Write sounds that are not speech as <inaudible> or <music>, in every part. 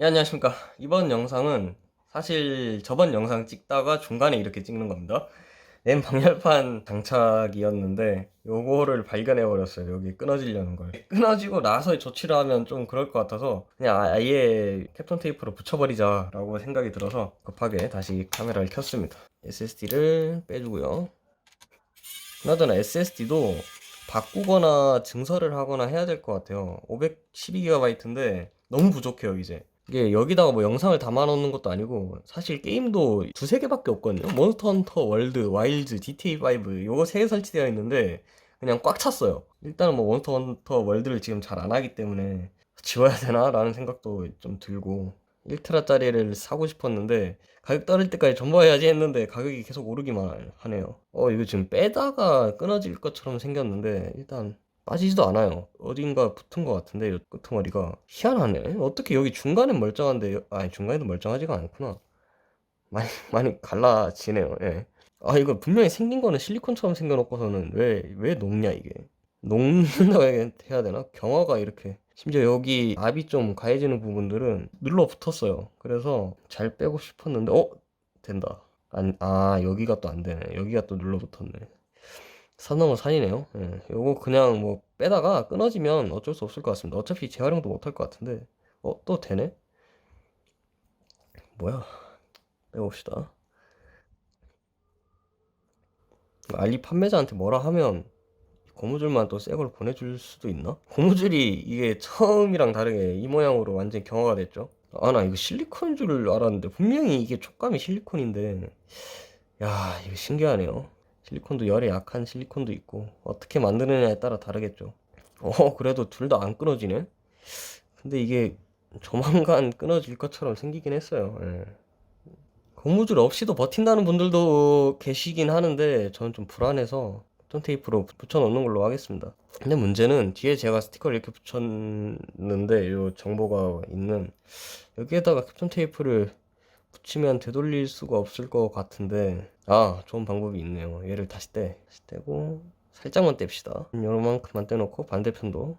예, 안녕하십니까. 이번 영상은 사실 저번 영상 찍다가 중간에 이렇게 찍는 겁니다. 램 방열판 장착이었는데 요거를 발견해 버렸어요. 여기 끊어지려는 걸. 끊어지고 나서 조치를 하면 좀 그럴 것 같아서 그냥 아예 캡톤 테이프로 붙여버리자라고 생각이 들어서 급하게 다시 카메라를 켰습니다. SSD를 빼주고요. 그나저나 SSD도 바꾸거나 증설을 하거나 해야 될 것 같아요. 512GB인데 너무 부족해요, 이제. 이게 여기다가 뭐 영상을 담아 놓는 것도 아니고 사실 게임도 두세 개밖에 없거든요. 몬스터 헌터 월드, 와일드, GTA5 요거 세 개 설치되어 있는데 그냥 꽉 찼어요. 일단은 뭐 몬스터 헌터 월드를 지금 잘 안 하기 때문에 지워야 되나? 라는 생각도 좀 들고 1테라짜리를 사고 싶었는데 가격 떨어질 때까지 존버해야지 했는데 가격이 계속 오르기만 하네요. 어 이거 지금 빼다가 끊어질 것처럼 생겼는데 일단 빠지지도 않아요. 어딘가 붙은 것 같은데 이 끄트머리가 희한하네. 어떻게 여기 중간엔 멀쩡한데 여- 아니 중간에도 멀쩡하지가 않구나. 많이 <laughs> 많이 갈라지네요. 예. 아 이거 분명히 생긴 거는 실리콘처럼 생겨놓고서는 왜 왜 녹냐 이게. 녹는다고 <laughs> 해야- 되나? 경화가 이렇게 심지어 여기 압이 좀 가해지는 부분들은 눌러 붙었어요. 그래서 잘 빼고 싶었는데 어 된다. 안, 아 여기가 또 안 되네. 여기가 또 눌러 붙었네. 산 넘어 산이네요. 예. 요거 그냥 뭐 빼다가 끊어지면 어쩔 수 없을 것 같습니다. 어차피 재활용도 못할 것 같은데. 어, 또 되네? 뭐야? 빼봅시다. 알리 판매자한테 뭐라 하면 고무줄만 또 새 걸 보내줄 수도 있나? 고무줄이 이게 처음이랑 다르게 이 모양으로 완전 경화가 됐죠. 아, 나 이거 실리콘인 줄 알았는데 분명히 이게 촉감이 실리콘인데 야, 이거 신기하네요. 실리콘도 열에 약한 실리콘도 있고 어떻게 만드느냐에 따라 다르겠죠. 어, 그래도 둘 다 안 끊어지네. 근데 이게 조만간 끊어질 것처럼 생기긴 했어요. 예. 고무줄 없이도 버틴다는 분들도 계시긴 하는데 저는 좀 불안해서 캡톤 테이프로 붙여 놓는 걸로 하겠습니다. 근데 문제는 뒤에 제가 스티커를 이렇게 붙였는데 이 정보가 있는 여기에다가 캡톤 테이프를 붙이면 되돌릴 수가 없을 것 같은데 아 좋은 방법이 있네요. 얘를 다시 떼 다시 떼고 살짝만 뗍시다. 요만큼만 떼놓고 반대편도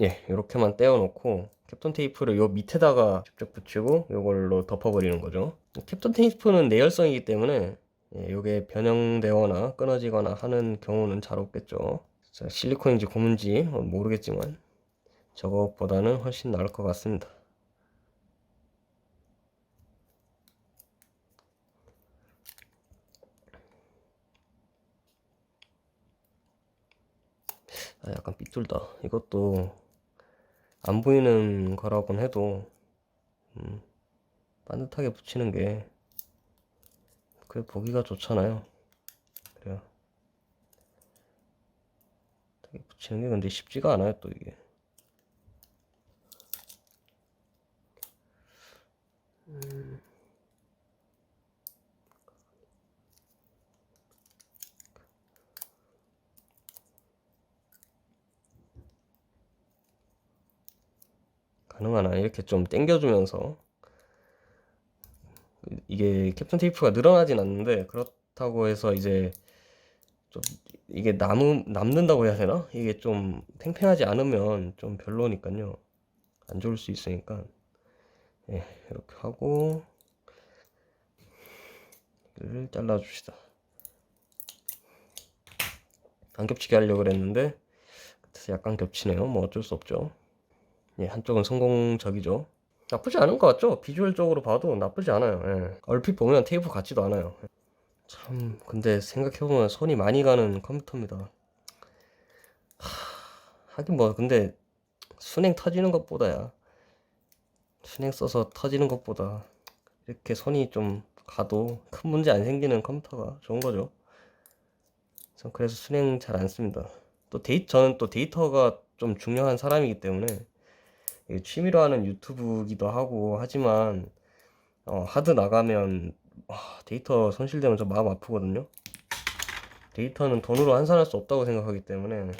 예 요렇게만 떼어놓고 캡톤 테이프를 요 밑에다가 직접 붙이고 요걸로 덮어버리는 거죠. 캡톤 테이프는 내열성이기 때문에 예, 요게 변형되거나 끊어지거나 하는 경우는 잘 없겠죠. 자, 실리콘인지 고무인지 모르겠지만 저것보다는 훨씬 나을 것 같습니다 아, 약간 삐뚤다. 이것도 안 보이는 거라곤 해도 음, 반듯하게 붙이는 게 그래 보기가 좋잖아요. 그래요. 붙이는 게 근데 쉽지가 않아요, 또 이게. 음. 가능하나 이렇게 좀 당겨주면서 이게 캡틴 테이프가 늘어나진 않는데 그렇다고 해서 이제 좀 이게 남음 남는다고 해야 되나? 이게 좀 팽팽하지 않으면 좀 별로니까요. 안 좋을 수 있으니까 예, 이렇게 하고 이를 잘라 줍시다. 안 겹치게 하려고 그랬는데 약간 겹치네요. 뭐 어쩔 수 없죠. 예, 한쪽은 성공적이죠. 나쁘지 않은 것 같죠? 비주얼적으로 봐도 나쁘지 않아요. 예. 얼핏 보면 테이프 같지도 않아요. 참, 근데 생각해보면 손이 많이 가는 컴퓨터입니다. 하, 하긴 뭐, 근데 순행 터지는 것보다야. 순행 써서 터지는 것보다 이렇게 손이 좀 가도 큰 문제 안 생기는 컴퓨터가 좋은 거죠. 전 그래서 순행 잘 안 씁니다. 또 데이, 저는 또 데이터가 좀 중요한 사람이기 때문에 취미로 하는 유튜브기도 하고 하지만 어, 하드 나가면 아, 데이터 손실되면 좀 마음 아프거든요. 데이터는 돈으로 환산할 수 없다고 생각하기 때문에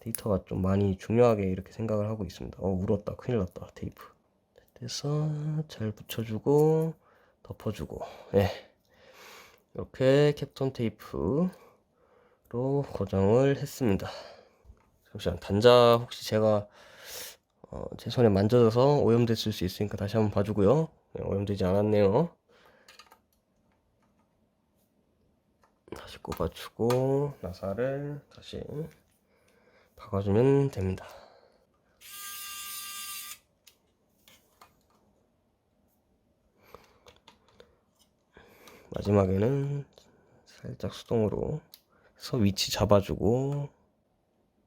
데이터가 좀 많이 중요하게 이렇게 생각을 하고 있습니다. 어, 울었다. 큰일 났다. 테이프. 돼서 잘 붙여주고 덮어주고 예. 이렇게 캡톤 테이프로 고정을 했습니다. 잠시만 단자 혹시 제가 어, 제 손에 만져져서 오염됐을 수 있으니까 다시 한번 봐주고요. 네, 오염되지 않았네요. 다시 꼽아주고 나사를 다시 박아주면 됩니다. 마지막에는 살짝 수동으로 해서 위치 잡아주고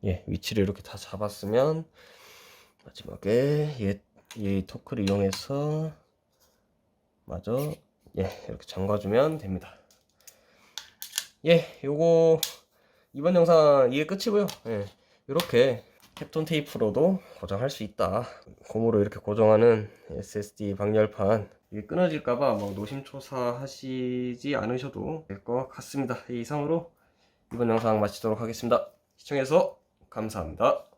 예 위치를 이렇게 다 잡았으면 마지막에 얘, 이 토크를 이용해서 마저 예 이렇게 잠가주면 됩니다. 예 요거 이번 영상 이게 끝이고요. 예 이렇게 캡톤 테이프로도 고정할 수 있다. 고무로 이렇게 고정하는 SSD 방열판 이게 끊어질까봐 뭐 노심초사 하시지 않으셔도 될 것 같습니다. 이 이상으로 이번 영상 마치도록 하겠습니다. 시청해서 감사합니다